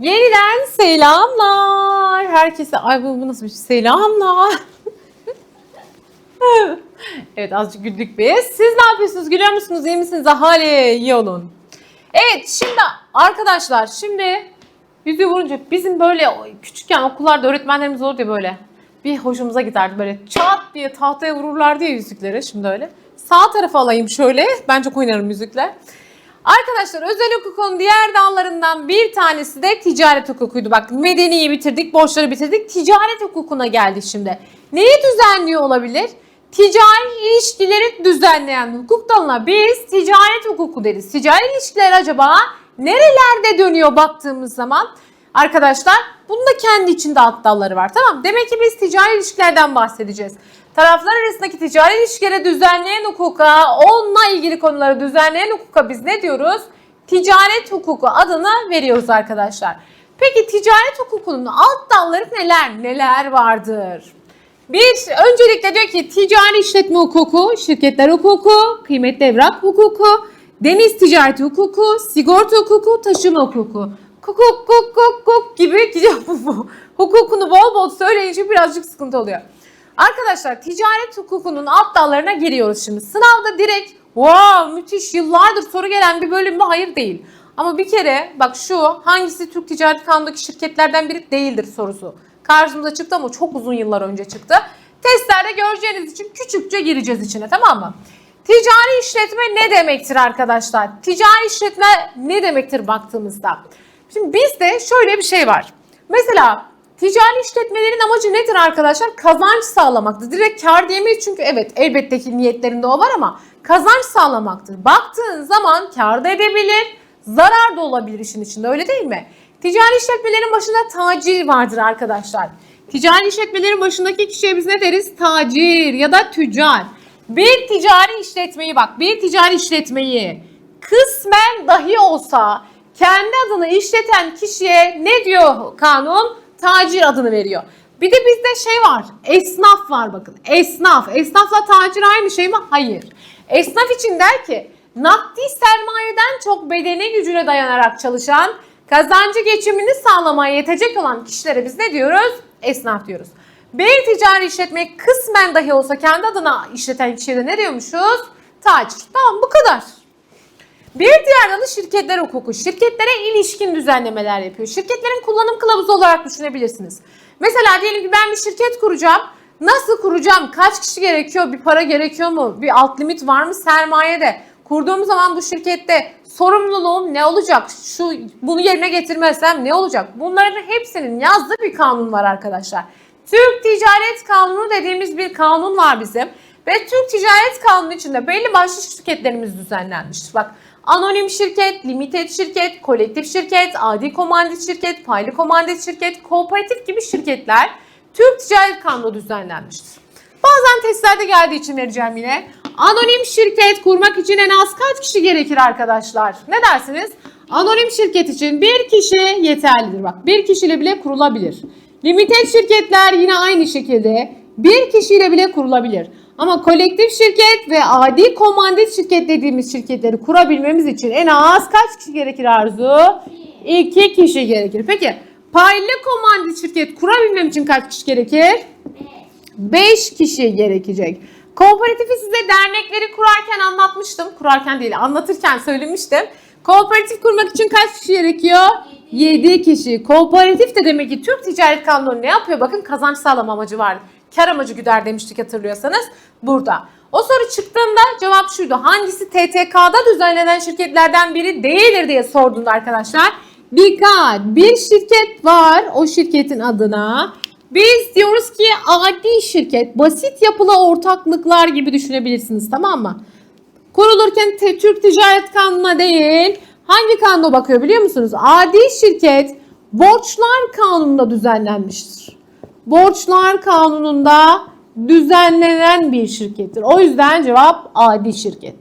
Yeniden selamlar. Herkese ay bu, bu nasıl bir şey? Selamlar. evet azıcık güldük biz. Siz ne yapıyorsunuz? Gülüyor musunuz? İyi misiniz? Ahali iyi olun. Evet şimdi arkadaşlar şimdi yüzü vurunca bizim böyle küçükken okullarda öğretmenlerimiz olurdu ya böyle. Bir hoşumuza giderdi böyle çat diye tahtaya vururlardı ya yüzükleri şimdi öyle. Sağ tarafa alayım şöyle. Ben çok oynarım yüzükler. Arkadaşlar özel hukukun diğer dallarından bir tanesi de ticaret hukukuydu. Bak medeniyi bitirdik, borçları bitirdik. Ticaret hukukuna geldik şimdi. Neyi düzenliyor olabilir? Ticari ilişkileri düzenleyen hukuk dalına biz ticaret hukuku deriz. Ticari ilişkiler acaba nerelerde dönüyor baktığımız zaman? Arkadaşlar bunun da kendi içinde alt dalları var tamam Demek ki biz ticari ilişkilerden bahsedeceğiz. Taraflar arasındaki ticari ilişkileri düzenleyen hukuka, onunla ilgili konuları düzenleyen hukuka biz ne diyoruz? Ticaret hukuku adını veriyoruz arkadaşlar. Peki ticaret hukukunun alt dalları neler? Neler vardır? Bir, öncelikle diyor ki ticari işletme hukuku, şirketler hukuku, kıymetli evrak hukuku, deniz ticareti hukuku, sigorta hukuku, taşıma hukuku. Hukuk, hukuk, hukuk gibi. Hukukunu bol bol söyleyince birazcık sıkıntı oluyor. Arkadaşlar ticaret hukukunun alt dallarına giriyoruz şimdi. Sınavda direkt wow müthiş yıllardır soru gelen bir bölüm mü? Hayır değil. Ama bir kere bak şu hangisi Türk Ticaret Kanunu'ndaki şirketlerden biri değildir sorusu. Karşımıza çıktı ama çok uzun yıllar önce çıktı. Testlerde göreceğiniz için küçükçe gireceğiz içine tamam mı? Ticari işletme ne demektir arkadaşlar? Ticari işletme ne demektir baktığımızda? Şimdi bizde şöyle bir şey var. Mesela ticari işletmelerin amacı nedir arkadaşlar? Kazanç sağlamaktır. Direkt kar diyemeyiz çünkü evet elbette ki niyetlerinde o var ama kazanç sağlamaktır. Baktığın zaman kar da edebilir, zarar da olabilir işin içinde öyle değil mi? Ticari işletmelerin başında tacir vardır arkadaşlar. Ticari işletmelerin başındaki kişiye biz ne deriz? Tacir ya da tüccar. Bir ticari işletmeyi bak, bir ticari işletmeyi kısmen dahi olsa kendi adını işleten kişiye ne diyor kanun? Tacir adını veriyor. Bir de bizde şey var. Esnaf var bakın. Esnaf. Esnafla tacir aynı şey mi? Hayır. Esnaf için der ki nakdi sermayeden çok bedeni gücüne dayanarak çalışan kazancı geçimini sağlamaya yetecek olan kişilere biz ne diyoruz? Esnaf diyoruz. Bir ticari işletme kısmen dahi olsa kendi adına işleten kişiye de ne diyormuşuz? Tacir. Tamam bu kadar. Bir diğer dalı şirketler hukuku. Şirketlere ilişkin düzenlemeler yapıyor. Şirketlerin kullanım kılavuzu olarak düşünebilirsiniz. Mesela diyelim ki ben bir şirket kuracağım. Nasıl kuracağım? Kaç kişi gerekiyor? Bir para gerekiyor mu? Bir alt limit var mı sermayede? Kurduğum zaman bu şirkette sorumluluğum ne olacak? Şu bunu yerine getirmezsem ne olacak? Bunların hepsinin yazdığı bir kanun var arkadaşlar. Türk Ticaret Kanunu dediğimiz bir kanun var bizim. Ve Türk Ticaret Kanunu içinde belli başlı şirketlerimiz düzenlenmiştir. Bak anonim şirket, limited şirket, kolektif şirket, adi komandit şirket, paylı komandit şirket, kooperatif gibi şirketler Türk Ticaret Kanunu düzenlenmiştir. Bazen testlerde geldiği için vereceğim yine. Anonim şirket kurmak için en az kaç kişi gerekir arkadaşlar? Ne dersiniz? Anonim şirket için bir kişi yeterlidir. Bak bir kişiyle bile kurulabilir. Limited şirketler yine aynı şekilde bir kişiyle bile kurulabilir. Ama kolektif şirket ve adi komandit şirket dediğimiz şirketleri kurabilmemiz için en az kaç kişi gerekir Arzu? İki kişi gerekir. Peki paylı komandit şirket kurabilmem için kaç kişi gerekir? 5 kişi gerekecek. Kooperatifi size dernekleri kurarken anlatmıştım. Kurarken değil anlatırken söylemiştim. Kooperatif kurmak için kaç kişi gerekiyor? 7 kişi. Kooperatif de demek ki Türk Ticaret Kanunu ne yapıyor? Bakın kazanç sağlama amacı var. Kar amacı güder demiştik hatırlıyorsanız. Burada. O soru çıktığında cevap şuydu. Hangisi TTK'da düzenlenen şirketlerden biri değildir diye sorduğunda arkadaşlar. Dikkat! Bir şirket var. O şirketin adına biz diyoruz ki adi şirket, basit yapılı ortaklıklar gibi düşünebilirsiniz tamam mı? Kurulurken te- Türk Ticaret Kanunu'na değil, hangi kanuna bakıyor biliyor musunuz? Adi şirket borçlar kanununda düzenlenmiştir. Borçlar kanununda düzenlenen bir şirkettir. O yüzden cevap adi şirket.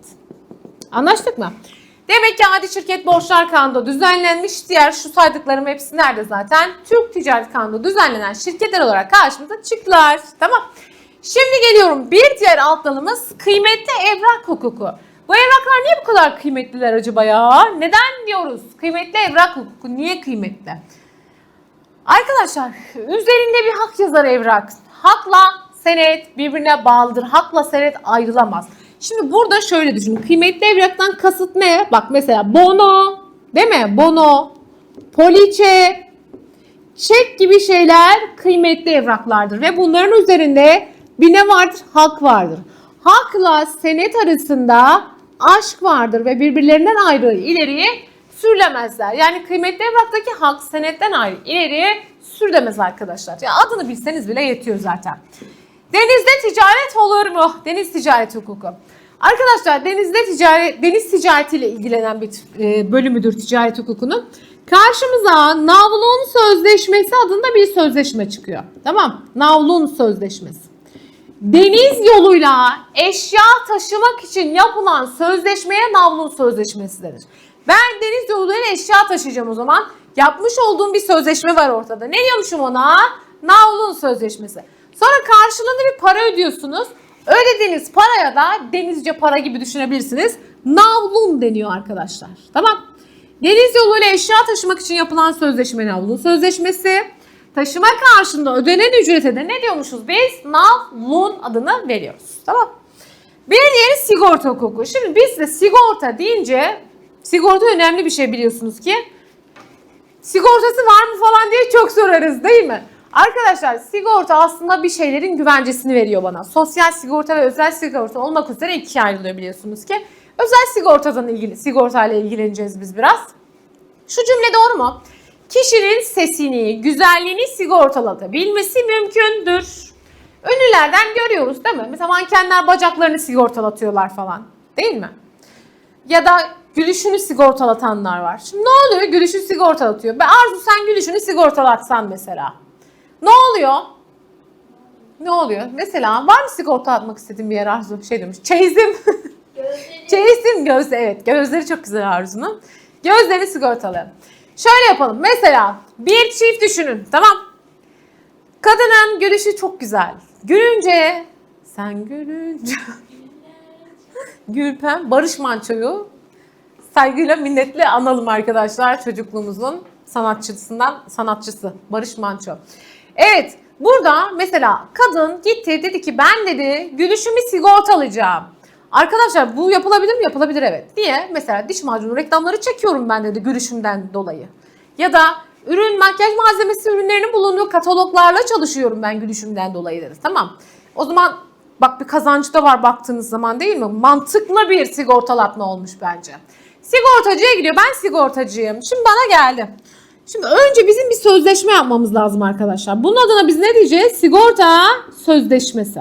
Anlaştık mı? Demek ki adi şirket borçlar kanunu düzenlenmiş. Diğer şu saydıklarım hepsi nerede zaten? Türk Ticaret Kanunu düzenlenen şirketler olarak karşımıza çıktılar. Tamam. Şimdi geliyorum. Bir diğer alt dalımız kıymetli evrak hukuku. Bu evraklar niye bu kadar kıymetliler acaba ya? Neden diyoruz? Kıymetli evrak hukuku niye kıymetli? Arkadaşlar üzerinde bir hak yazar evrak. Hakla senet birbirine bağlıdır. Hakla senet ayrılamaz. Şimdi burada şöyle düşünün. Kıymetli evraktan kasıt ne? Bak mesela bono değil mi? Bono, poliçe, çek gibi şeyler kıymetli evraklardır. Ve bunların üzerinde bir ne vardır? Hak vardır. Hakla senet arasında aşk vardır ve birbirlerinden ayrı ileriye sürülemezler. Yani kıymetli evraktaki hak senetten ayrı ileriye sürülemez arkadaşlar. Ya adını bilseniz bile yetiyor zaten. Denizde ticaret olur mu? Deniz ticaret hukuku. Arkadaşlar denizde ticaret, deniz ticaretiyle ilgilenen bir e, bölümüdür ticaret hukukunun. Karşımıza Navlun Sözleşmesi adında bir sözleşme çıkıyor. Tamam? Navlun Sözleşmesi. Deniz yoluyla eşya taşımak için yapılan sözleşmeye Navlun Sözleşmesi denir. Ben deniz yoluyla eşya taşıyacağım o zaman. Yapmış olduğum bir sözleşme var ortada. Ne diyormuşum ona? Navlun Sözleşmesi. Sonra karşılığında bir para ödüyorsunuz. Ödediğiniz paraya da denizce para gibi düşünebilirsiniz. Navlun deniyor arkadaşlar. Tamam. Deniz yoluyla eşya taşımak için yapılan sözleşme navlun sözleşmesi. Taşıma karşında ödenen ücrete de ne diyormuşuz biz? Navlun adını veriyoruz. Tamam. Bir diğeri sigorta hukuku. Şimdi biz de sigorta deyince sigorta önemli bir şey biliyorsunuz ki. Sigortası var mı falan diye çok sorarız değil mi? Arkadaşlar sigorta aslında bir şeylerin güvencesini veriyor bana. Sosyal sigorta ve özel sigorta olmak üzere ikiye ayrılıyor biliyorsunuz ki. Özel sigortadan ilgili sigortayla ilgileneceğiz biz biraz. Şu cümle doğru mu? Kişinin sesini, güzelliğini sigortalatabilmesi mümkündür. Ünlülerden görüyoruz değil mi? Mesela mankenler bacaklarını sigortalatıyorlar falan. Değil mi? Ya da gülüşünü sigortalatanlar var. Şimdi ne oluyor? Gülüşü sigortalatıyor. Ben Arzu sen gülüşünü sigortalatsan mesela. Ne oluyor? Ne oluyor? Mesela var mı sigorta atmak istediğin bir yer Arzu? Şey demiş. Çeyizim. Çeyizim gözü. Evet gözleri çok güzel Arzu'nun. Gözlerini sigortalayalım. Şöyle yapalım. Mesela bir çift düşünün. Tamam. Kadının gülüşü çok güzel. Gülünce sen gülünce Gülpem Barış Manço'yu saygıyla minnetle analım arkadaşlar çocukluğumuzun sanatçısından sanatçısı Barış Manço. Evet burada mesela kadın gitti dedi ki ben dedi gülüşümü sigortalayacağım. Arkadaşlar bu yapılabilir mi? Yapılabilir evet. Niye? Mesela diş macunu reklamları çekiyorum ben dedi gülüşümden dolayı. Ya da ürün makyaj malzemesi ürünlerinin bulunduğu kataloglarla çalışıyorum ben gülüşümden dolayı dedi. Tamam. O zaman bak bir kazancı da var baktığınız zaman değil mi? Mantıklı bir sigortalatma olmuş bence. Sigortacıya gidiyor. Ben sigortacıyım. Şimdi bana geldi. Şimdi önce bizim bir sözleşme yapmamız lazım arkadaşlar. Bunun adına biz ne diyeceğiz? Sigorta sözleşmesi.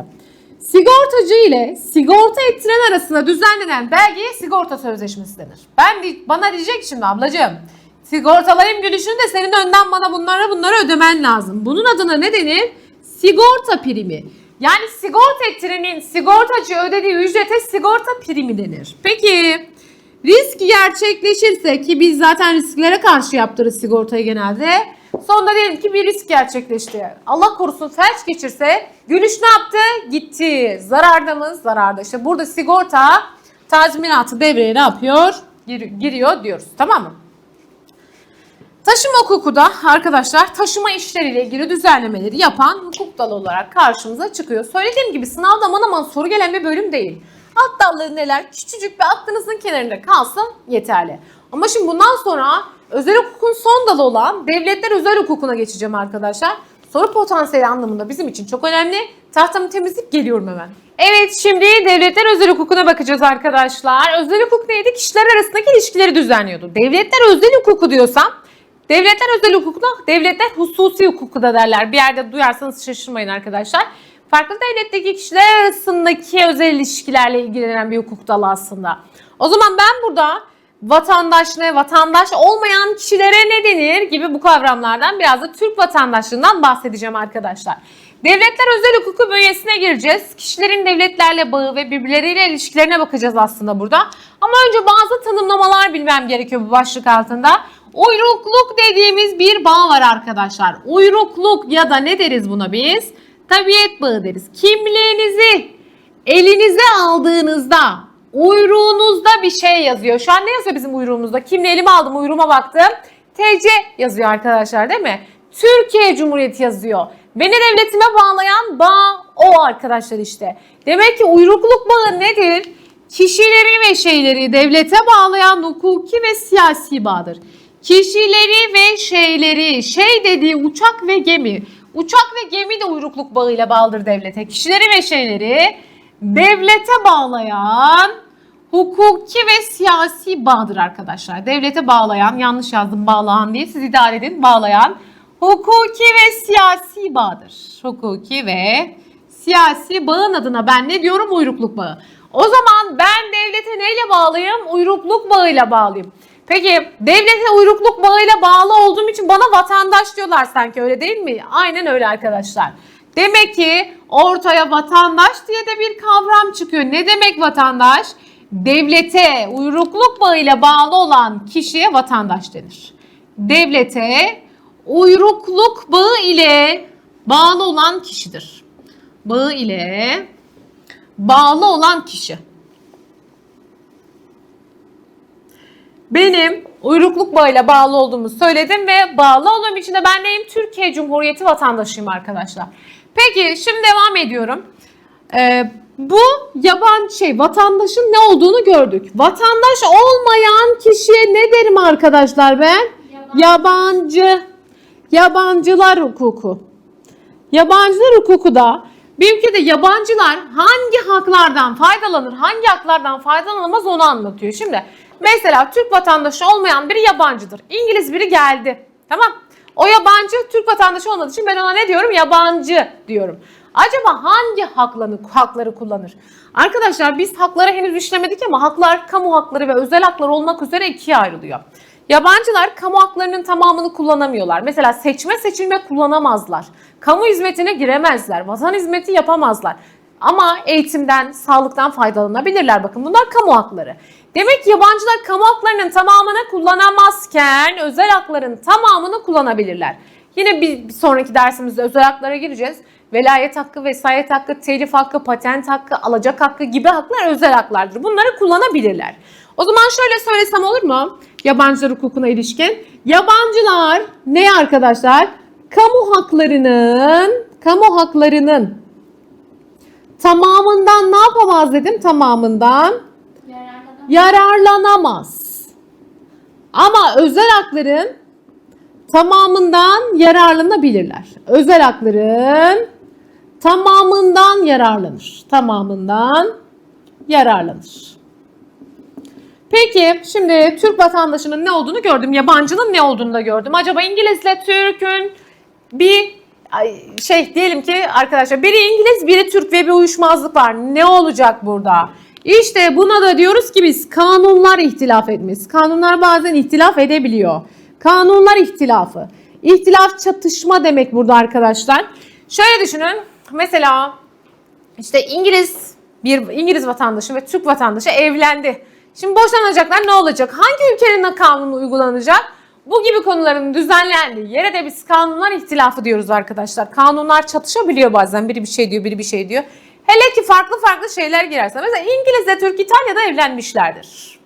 Sigortacı ile sigorta ettiren arasında düzenlenen belgeye sigorta sözleşmesi denir. Ben bana diyecek şimdi ablacığım sigortalayım gülüşünü de senin önden bana bunları bunları ödemen lazım. Bunun adına ne denir? Sigorta primi. Yani sigorta ettirenin sigortacı ödediği ücrete sigorta primi denir. Peki risk gerçekleşirse ki biz zaten risklere karşı yaptırırız sigortayı genelde. Sonra diyelim ki bir risk gerçekleşti. Allah korusun felç geçirse gülüş ne yaptı? Gitti. Zararda mı? Zararda. İşte burada sigorta tazminatı devreye ne yapıyor? Gir- giriyor diyoruz. Tamam mı? Taşıma hukuku da arkadaşlar taşıma işleriyle ilgili düzenlemeleri yapan hukuk dalı olarak karşımıza çıkıyor. Söylediğim gibi sınavda aman aman soru gelen bir bölüm değil. Alt dalları neler? Küçücük bir aklınızın kenarında kalsın yeterli. Ama şimdi bundan sonra özel hukukun son dalı olan devletler özel hukukuna geçeceğim arkadaşlar. Soru potansiyeli anlamında bizim için çok önemli. Tahtamı temizlik geliyorum hemen. Evet şimdi devletler özel hukukuna bakacağız arkadaşlar. Özel hukuk neydi? Kişiler arasındaki ilişkileri düzenliyordu. Devletler özel hukuku diyorsam Devletler özel hukukla, devletler hususi hukuku da derler. Bir yerde duyarsanız şaşırmayın arkadaşlar. Farklı devletteki kişiler arasındaki özel ilişkilerle ilgilenen bir hukuk dalı aslında. O zaman ben burada vatandaş vatandaş olmayan kişilere ne denir gibi bu kavramlardan biraz da Türk vatandaşlığından bahsedeceğim arkadaşlar. Devletler özel hukuku bünyesine gireceğiz. Kişilerin devletlerle bağı ve birbirleriyle ilişkilerine bakacağız aslında burada. Ama önce bazı tanımlamalar bilmem gerekiyor bu başlık altında. Uyrukluk dediğimiz bir bağ var arkadaşlar. Uyrukluk ya da ne deriz buna biz? Tabiat bağı deriz. Kimliğinizi elinize aldığınızda uyruğunuzda bir şey yazıyor. Şu an ne yazıyor bizim uyruğumuzda? Kimliği elime aldım uyruğuma baktım. TC yazıyor arkadaşlar değil mi? Türkiye Cumhuriyeti yazıyor. Beni devletime bağlayan bağ o arkadaşlar işte. Demek ki uyrukluk bağı nedir? Kişileri ve şeyleri devlete bağlayan hukuki ve siyasi bağdır. Kişileri ve şeyleri, şey dediği uçak ve gemi. Uçak ve gemi de uyrukluk bağıyla bağlıdır devlete. Kişileri ve şeyleri devlete bağlayan hukuki ve siyasi bağdır arkadaşlar. Devlete bağlayan, yanlış yazdım bağlayan diye siz idare edin, bağlayan hukuki ve siyasi bağdır. Hukuki ve siyasi bağın adına ben ne diyorum? Uyrukluk bağı. O zaman ben devlete neyle bağlıyım? Uyrukluk bağıyla bağlıyım. Peki devlete uyrukluk bağıyla bağlı olduğum için bana vatandaş diyorlar sanki öyle değil mi? Aynen öyle arkadaşlar. Demek ki ortaya vatandaş diye de bir kavram çıkıyor. Ne demek vatandaş? Devlete uyrukluk bağıyla bağlı olan kişiye vatandaş denir. Devlete uyrukluk bağı ile bağlı olan kişidir. Bağı ile bağlı olan kişi. Benim uyrukluk bağıyla bağlı olduğumu söyledim ve bağlı olduğum için de ben neyim? Türkiye Cumhuriyeti vatandaşıyım arkadaşlar. Peki şimdi devam ediyorum. Ee, bu yabancı şey vatandaşın ne olduğunu gördük. Vatandaş olmayan kişiye ne derim arkadaşlar ben? Yabancı. Yabancılar hukuku. Yabancılar hukuku da bir ülkede yabancılar hangi haklardan faydalanır, hangi haklardan faydalanamaz onu anlatıyor. Şimdi mesela Türk vatandaşı olmayan biri yabancıdır. İngiliz biri geldi. Tamam. O yabancı Türk vatandaşı olmadığı için ben ona ne diyorum? Yabancı diyorum. Acaba hangi haklarını, hakları kullanır? Arkadaşlar biz hakları henüz işlemedik ama haklar kamu hakları ve özel haklar olmak üzere ikiye ayrılıyor. Yabancılar kamu haklarının tamamını kullanamıyorlar. Mesela seçme seçilme kullanamazlar. Kamu hizmetine giremezler. Vatan hizmeti yapamazlar. Ama eğitimden, sağlıktan faydalanabilirler. Bakın bunlar kamu hakları. Demek ki yabancılar kamu haklarının tamamını kullanamazken özel hakların tamamını kullanabilirler. Yine bir sonraki dersimizde özel haklara gireceğiz. Velayet hakkı, vesayet hakkı, telif hakkı, patent hakkı, alacak hakkı gibi haklar özel haklardır. Bunları kullanabilirler. O zaman şöyle söylesem olur mu? Yabancılar hukukuna ilişkin. Yabancılar ne arkadaşlar? Kamu haklarının, kamu haklarının tamamından ne yapamaz dedim? Tamamından yararlanamaz. Ama özel hakların tamamından yararlanabilirler. Özel hakların tamamından yararlanır. Tamamından yararlanır. Peki şimdi Türk vatandaşının ne olduğunu gördüm. Yabancının ne olduğunu da gördüm. Acaba İngilizle Türk'ün bir şey diyelim ki arkadaşlar biri İngiliz biri Türk ve bir uyuşmazlık var. Ne olacak burada? İşte buna da diyoruz ki biz kanunlar ihtilaf etmesi. Kanunlar bazen ihtilaf edebiliyor. Kanunlar ihtilafı. İhtilaf çatışma demek burada arkadaşlar. Şöyle düşünün. Mesela işte İngiliz bir İngiliz vatandaşı ve Türk vatandaşı evlendi. Şimdi boşanacaklar ne olacak? Hangi ülkenin kanunu uygulanacak? Bu gibi konuların düzenlendiği yere de biz kanunlar ihtilafı diyoruz arkadaşlar. Kanunlar çatışabiliyor bazen. Biri bir şey diyor, biri bir şey diyor. Hele ki farklı farklı şeyler girerse. Mesela İngilizle Türk İtalya'da evlenmişlerdir.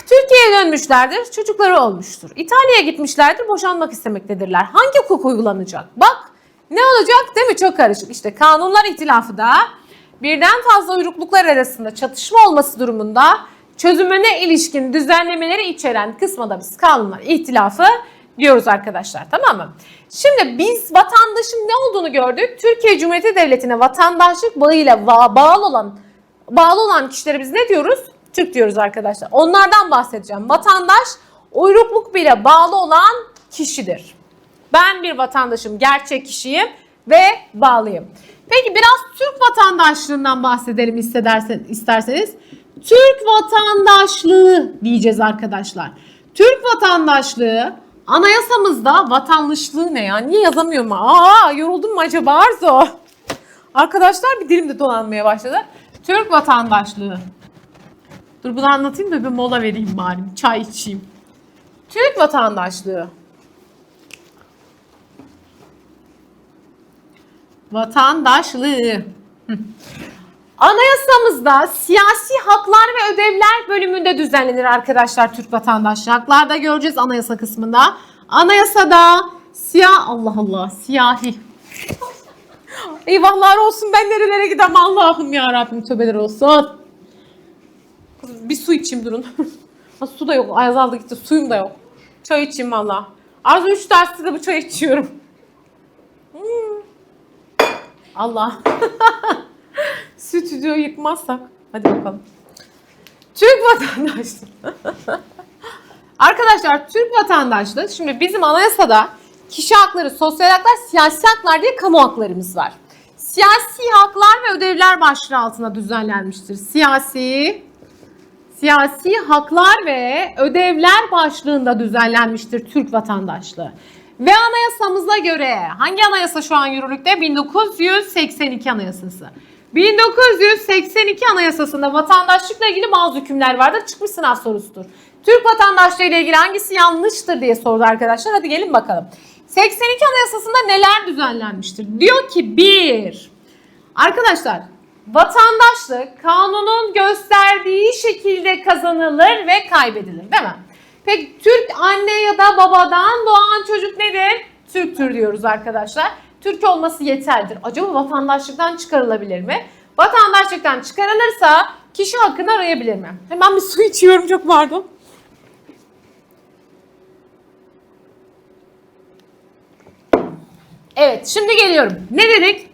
Türkiye'ye dönmüşlerdir, çocukları olmuştur. İtalya'ya gitmişlerdir, boşanmak istemektedirler. Hangi hukuk uygulanacak? Bak ne olacak değil mi? Çok karışık. İşte kanunlar ihtilafı da birden fazla uyrukluklar arasında çatışma olması durumunda çözümüne ilişkin düzenlemeleri içeren kısma da biz kanunlar ihtilafı diyoruz arkadaşlar tamam mı? Şimdi biz vatandaşın ne olduğunu gördük. Türkiye Cumhuriyeti Devleti'ne vatandaşlık bağıyla ba- bağlı olan bağlı olan kişilere biz ne diyoruz? Türk diyoruz arkadaşlar. Onlardan bahsedeceğim. Vatandaş uyrukluk bile bağlı olan kişidir. Ben bir vatandaşım, gerçek kişiyim ve bağlıyım. Peki biraz Türk vatandaşlığından bahsedelim istersen, isterseniz. Türk vatandaşlığı diyeceğiz arkadaşlar. Türk vatandaşlığı anayasamızda vatandaşlığı ne ya? Niye yazamıyorum? Aa yoruldum mu acaba Arzu? Arkadaşlar bir dilim de dolanmaya başladı. Türk vatandaşlığı. Dur bunu anlatayım da bir mola vereyim bari. Çay içeyim. Türk vatandaşlığı. Vatandaşlığı. Anayasamızda siyasi haklar ve ödevler bölümünde düzenlenir arkadaşlar Türk vatandaşlığı. Haklarda göreceğiz anayasa kısmında. Anayasada Siyah Allah Allah siyahi. Eyvahlar olsun ben nerelere gidem Allah'ım ya Rabbim tövbeler olsun. Bir su içeyim durun. Su da yok azaldı gitti suyum da yok. Çay içeyim valla. Az üç derste de bu çay içiyorum. Hmm. Allah. Stüdyoyu yıkmazsak. Hadi bakalım. Türk vatandaşlığı. Arkadaşlar Türk vatandaşlığı şimdi bizim anayasada kişi hakları, sosyal haklar, siyasi haklar diye kamu haklarımız var. Siyasi haklar ve ödevler başlığı altında düzenlenmiştir. Siyasi siyasi haklar ve ödevler başlığında düzenlenmiştir Türk vatandaşlığı. Ve anayasamıza göre hangi anayasa şu an yürürlükte? 1982 anayasası. 1982 anayasasında vatandaşlıkla ilgili bazı hükümler vardır. Çıkmış sınav sorusudur. Türk vatandaşlığı ile ilgili hangisi yanlıştır diye sordu arkadaşlar. Hadi gelin bakalım. 82 anayasasında neler düzenlenmiştir? Diyor ki bir, arkadaşlar vatandaşlık kanunun gösterdiği şekilde kazanılır ve kaybedilir değil mi? Peki Türk anne ya da babadan doğan çocuk nedir? Türktür diyoruz arkadaşlar. Türk olması yeterlidir. Acaba vatandaşlıktan çıkarılabilir mi? Vatandaşlıktan çıkarılırsa kişi hakkını arayabilir mi? Hemen bir su içiyorum çok pardon. Evet şimdi geliyorum. Ne dedik?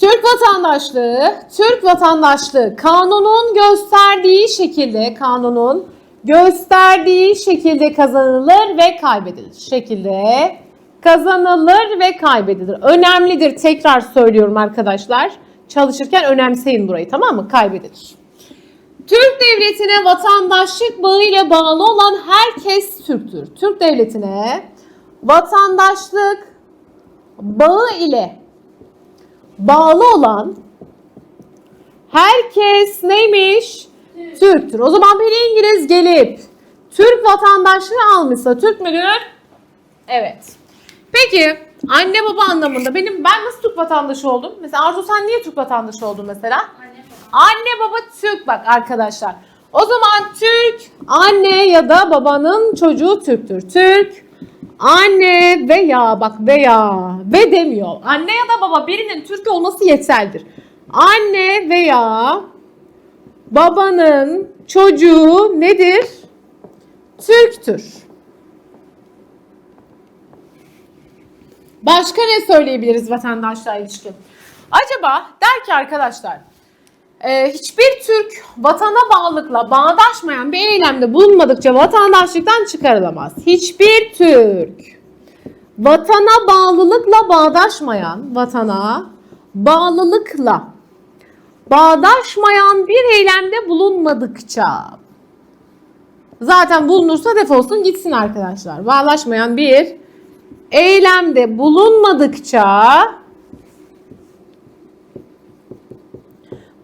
Türk vatandaşlığı, Türk vatandaşlığı kanunun gösterdiği şekilde, kanunun gösterdiği şekilde kazanılır ve kaybedilir. Şekilde kazanılır ve kaybedilir. Önemlidir tekrar söylüyorum arkadaşlar. Çalışırken önemseyin burayı tamam mı? Kaybedilir. Türk devletine vatandaşlık bağıyla bağlı olan herkes Türktür. Türk devletine vatandaşlık bağı ile bağlı olan herkes neymiş? Türktür. O zaman bir İngiliz gelip Türk vatandaşlığı almışsa Türk müdür? Evet. Peki anne baba anlamında benim ben nasıl Türk vatandaşı oldum? Mesela Arzu sen niye Türk vatandaşı oldun mesela? Anne baba Türk bak arkadaşlar. O zaman Türk anne ya da babanın çocuğu Türktür. Türk anne veya bak veya ve demiyor. Anne ya da baba birinin Türk olması yeterlidir. Anne veya babanın çocuğu nedir? Türktür. Başka ne söyleyebiliriz vatandaşlığa ilişkin? Acaba der ki arkadaşlar e, hiçbir Türk vatana bağlılıkla bağdaşmayan bir eylemde bulunmadıkça vatandaşlıktan çıkarılamaz. Hiçbir Türk vatana bağlılıkla bağdaşmayan, vatana bağlılıkla bağdaşmayan bir eylemde bulunmadıkça zaten bulunursa defolsun gitsin arkadaşlar. Bağdaşmayan bir eylemde bulunmadıkça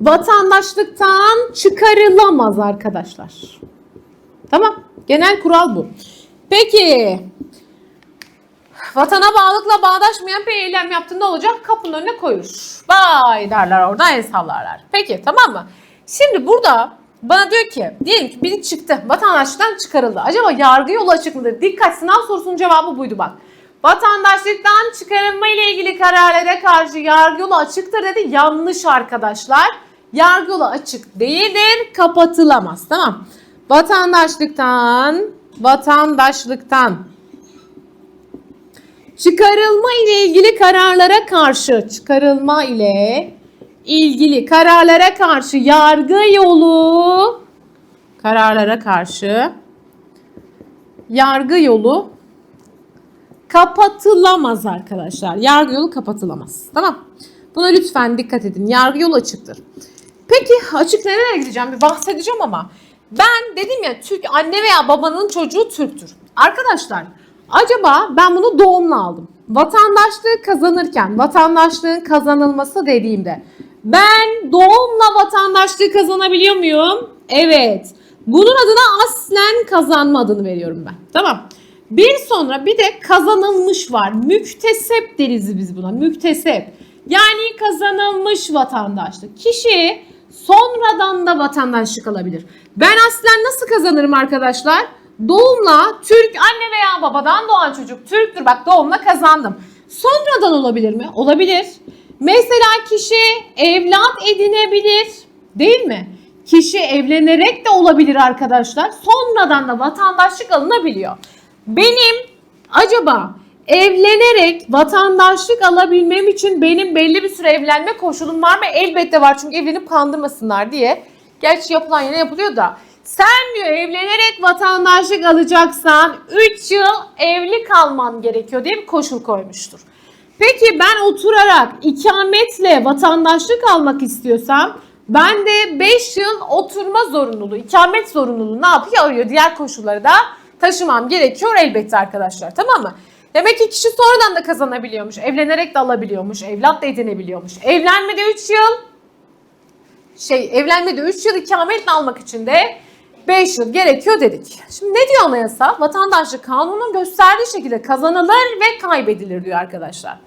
vatandaşlıktan çıkarılamaz arkadaşlar. Tamam. Genel kural bu. Peki vatana bağlılıkla bağdaşmayan bir eylem yaptığında olacak? Kapının önüne koyur. Bay derler orada el sallarlar. Peki tamam mı? Şimdi burada bana diyor ki diyelim ki biri çıktı vatandaşlıktan çıkarıldı. Acaba yargı yolu açık mıdır? Dikkat sınav sorusunun cevabı buydu bak. Vatandaşlıktan çıkarılma ile ilgili kararlara karşı yargı yolu açıktır dedi. Yanlış arkadaşlar. Yargı yolu açık değildir, kapatılamaz. Tamam. Vatandaşlıktan, vatandaşlıktan çıkarılma ile ilgili kararlara karşı, çıkarılma ile ilgili kararlara karşı yargı yolu kararlara karşı yargı yolu kapatılamaz arkadaşlar. Yargı yolu kapatılamaz. Tamam. Buna lütfen dikkat edin. Yargı yolu açıktır. Peki açık nereye gideceğim? Bir bahsedeceğim ama. Ben dedim ya Türk anne veya babanın çocuğu Türktür. Arkadaşlar acaba ben bunu doğumla aldım. Vatandaşlığı kazanırken vatandaşlığın kazanılması dediğimde ben doğumla vatandaşlığı kazanabiliyor muyum? Evet. Bunun adına aslen kazanma adını veriyorum ben. Tamam. Bir sonra bir de kazanılmış var. Müktesep deriz biz buna. Müktesep. Yani kazanılmış vatandaşlık. Kişi sonradan da vatandaşlık alabilir. Ben aslen nasıl kazanırım arkadaşlar? Doğumla Türk anne veya babadan doğan çocuk Türktür. Bak doğumla kazandım. Sonradan olabilir mi? Olabilir. Mesela kişi evlat edinebilir. Değil mi? Kişi evlenerek de olabilir arkadaşlar. Sonradan da vatandaşlık alınabiliyor. Benim acaba evlenerek vatandaşlık alabilmem için benim belli bir süre evlenme koşulum var mı? Elbette var çünkü evlenip kandırmasınlar diye. Gerçi yapılan yine yapılıyor da. Sen diyor evlenerek vatandaşlık alacaksan 3 yıl evli kalman gerekiyor diye bir koşul koymuştur. Peki ben oturarak ikametle vatandaşlık almak istiyorsam ben de 5 yıl oturma zorunluluğu, ikamet zorunluluğu ne yapıyor? Arıyor. Diğer koşulları da taşımam gerekiyor elbette arkadaşlar tamam mı? Demek ki kişi sonradan da kazanabiliyormuş, evlenerek de alabiliyormuş, evlat da edinebiliyormuş. Evlenmede 3 yıl, şey evlenmede 3 yıl ikametle almak için de 5 yıl gerekiyor dedik. Şimdi ne diyor anayasa? Vatandaşlık kanunun gösterdiği şekilde kazanılır ve kaybedilir diyor arkadaşlar.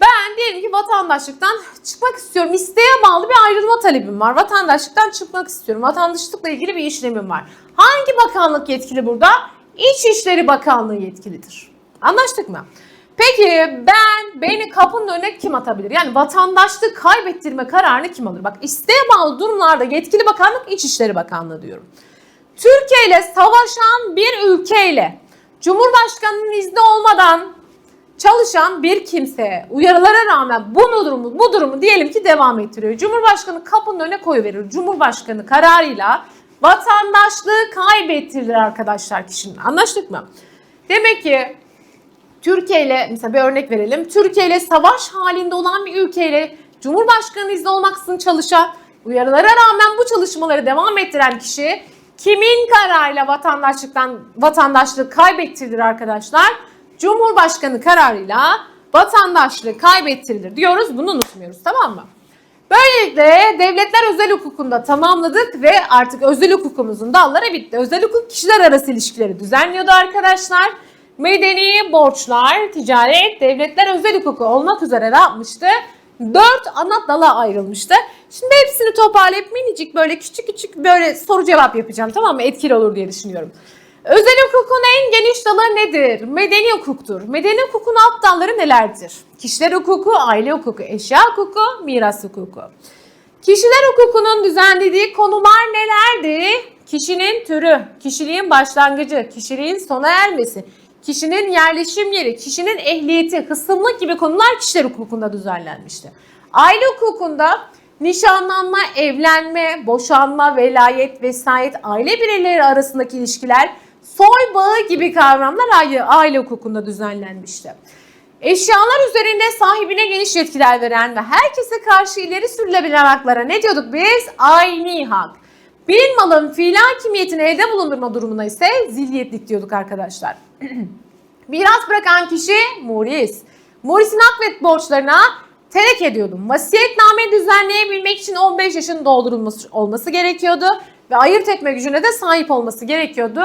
Ben diyelim ki vatandaşlıktan çıkmak istiyorum. İsteğe bağlı bir ayrılma talebim var. Vatandaşlıktan çıkmak istiyorum. Vatandaşlıkla ilgili bir işlemim var. Hangi bakanlık yetkili burada? İçişleri Bakanlığı yetkilidir. Anlaştık mı? Peki ben beni kapının önüne kim atabilir? Yani vatandaşlık kaybettirme kararını kim alır? Bak isteğe bağlı durumlarda yetkili bakanlık İçişleri Bakanlığı diyorum. Türkiye ile savaşan bir ülkeyle Cumhurbaşkanının izni olmadan çalışan bir kimseye uyarılara rağmen bu durumu bu durumu diyelim ki devam ettiriyor. Cumhurbaşkanı kapının önüne koyuverir. Cumhurbaşkanı kararıyla vatandaşlığı kaybettirilir arkadaşlar kişinin. Anlaştık mı? Demek ki Türkiye ile mesela bir örnek verelim. Türkiye ile savaş halinde olan bir ülkeyle Cumhurbaşkanı izni olmaksızın çalışan, uyarılara rağmen bu çalışmaları devam ettiren kişi kimin kararıyla vatandaşlıktan vatandaşlığı kaybettirilir arkadaşlar? Cumhurbaşkanı kararıyla vatandaşlığı kaybettirilir diyoruz. Bunu unutmuyoruz tamam mı? Böylelikle devletler özel hukukunda tamamladık ve artık özel hukukumuzun dalları bitti. Özel hukuk kişiler arası ilişkileri düzenliyordu arkadaşlar. Medeni borçlar, ticaret, devletler özel hukuku olmak üzere ne yapmıştı? Dört ana dala ayrılmıştı. Şimdi hepsini toparlayıp minicik böyle küçük küçük böyle soru cevap yapacağım tamam mı? Etkili olur diye düşünüyorum. Özel hukukun en geniş dalı nedir? Medeni hukuktur. Medeni hukukun alt dalları nelerdir? Kişiler hukuku, aile hukuku, eşya hukuku, miras hukuku. Kişiler hukukunun düzenlediği konular nelerdi? Kişinin türü, kişiliğin başlangıcı, kişiliğin sona ermesi, kişinin yerleşim yeri, kişinin ehliyeti, hısımlık gibi konular kişiler hukukunda düzenlenmişti. Aile hukukunda nişanlanma, evlenme, boşanma, velayet, vesayet, aile bireyleri arasındaki ilişkiler, soy bağı gibi kavramlar aile, aile hukukunda düzenlenmişti. Eşyalar üzerinde sahibine geniş yetkiler veren ve herkese karşı ileri sürülebilen haklara ne diyorduk biz? Ayni hak. Bir malın fiilen hakimiyetini elde bulundurma durumuna ise zilyetlik diyorduk arkadaşlar. Miras bırakan kişi muris. Murisin hak ve borçlarına terk ediyordum. Vasiyetname düzenleyebilmek için 15 yaşın doldurulması olması gerekiyordu ve ayırt etme gücüne de sahip olması gerekiyordu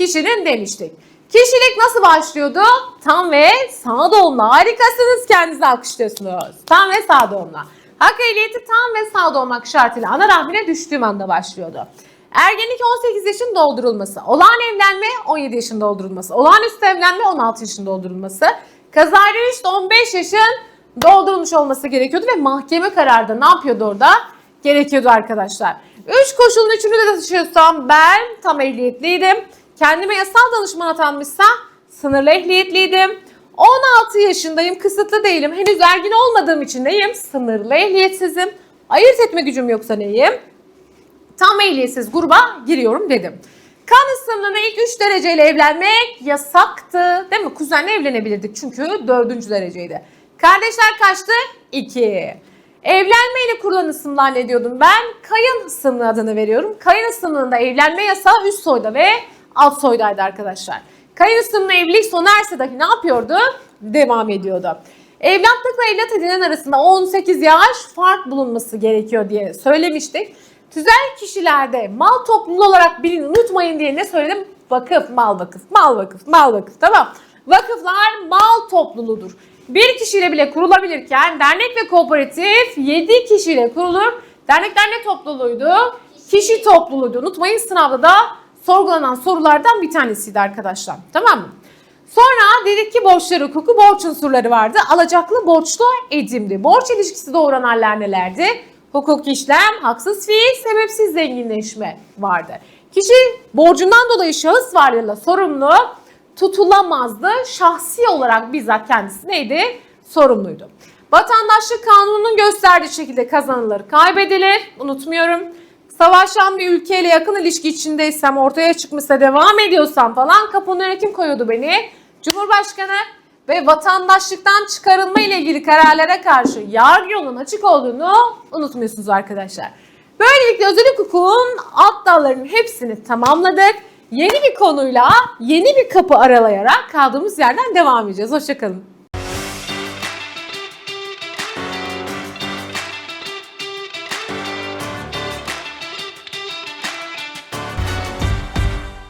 kişinin demiştik. Kişilik nasıl başlıyordu? Tam ve sağ doğumla. Harikasınız kendinizi alkışlıyorsunuz. Tam ve sağ doğumla. Hak ehliyeti tam ve sağ doğmak şartıyla ana rahmine düştüğüm anda başlıyordu. Ergenlik 18 yaşın doldurulması, olağan evlenme 17 yaşın doldurulması, olağanüstü evlenme 16 yaşın doldurulması, kazayla üst 15 yaşın doldurulmuş olması gerekiyordu ve mahkeme kararı da ne yapıyordu orada? Gerekiyordu arkadaşlar. 3 koşulun üçünü de taşıyorsam ben tam ehliyetliydim. Kendime yasal danışman atanmışsa sınırlı ehliyetliydim. 16 yaşındayım, kısıtlı değilim. Henüz ergin olmadığım için neyim? Sınırlı ehliyetsizim. Ayırt etme gücüm yoksa neyim? Tam ehliyetsiz gruba giriyorum dedim. Kan ısımlığına ilk 3 dereceyle evlenmek yasaktı. Değil mi? Kuzenle evlenebilirdik çünkü 4. dereceydi. Kardeşler kaçtı? 2. Evlenmeyle kurulan ısımlar ne diyordum ben? Kayın ısımlığı adını veriyorum. Kayın ısımlığında evlenme yasağı üst soyda ve alt soydaydı arkadaşlar. Kayın ısımlı evlilik sona erse dahi ne yapıyordu? Devam ediyordu. Evlatlıkla evlat edinen arasında 18 yaş fark bulunması gerekiyor diye söylemiştik. Tüzel kişilerde mal topluluğu olarak bilin unutmayın diye ne söyledim? Vakıf, mal vakıf, mal vakıf, mal vakıf tamam. Vakıflar mal topluluğudur. Bir kişiyle bile kurulabilirken dernek ve kooperatif 7 kişiyle kurulur. Dernekler ne topluluğuydu? Kişi topluluğuydu. Unutmayın sınavda da sorgulanan sorulardan bir tanesiydi arkadaşlar. Tamam mı? Sonra dedik ki borçlar hukuku borç unsurları vardı. Alacaklı borçlu edimdi. Borç ilişkisi doğuran haller nelerdi? Hukuk işlem, haksız fiil, sebepsiz zenginleşme vardı. Kişi borcundan dolayı şahıs varlığıyla sorumlu tutulamazdı. Şahsi olarak bizzat kendisi neydi? Sorumluydu. Vatandaşlık kanununun gösterdiği şekilde kazanılır, kaybedilir. Unutmuyorum. Savaşan bir ülkeyle yakın ilişki içindeysem, ortaya çıkmışsa devam ediyorsam falan kapının önüne kim koyuyordu beni? Cumhurbaşkanı ve vatandaşlıktan çıkarılma ile ilgili kararlara karşı yargı yolunun açık olduğunu unutmuyorsunuz arkadaşlar. Böylelikle özel hukukun alt dallarının hepsini tamamladık. Yeni bir konuyla yeni bir kapı aralayarak kaldığımız yerden devam edeceğiz. Hoşçakalın.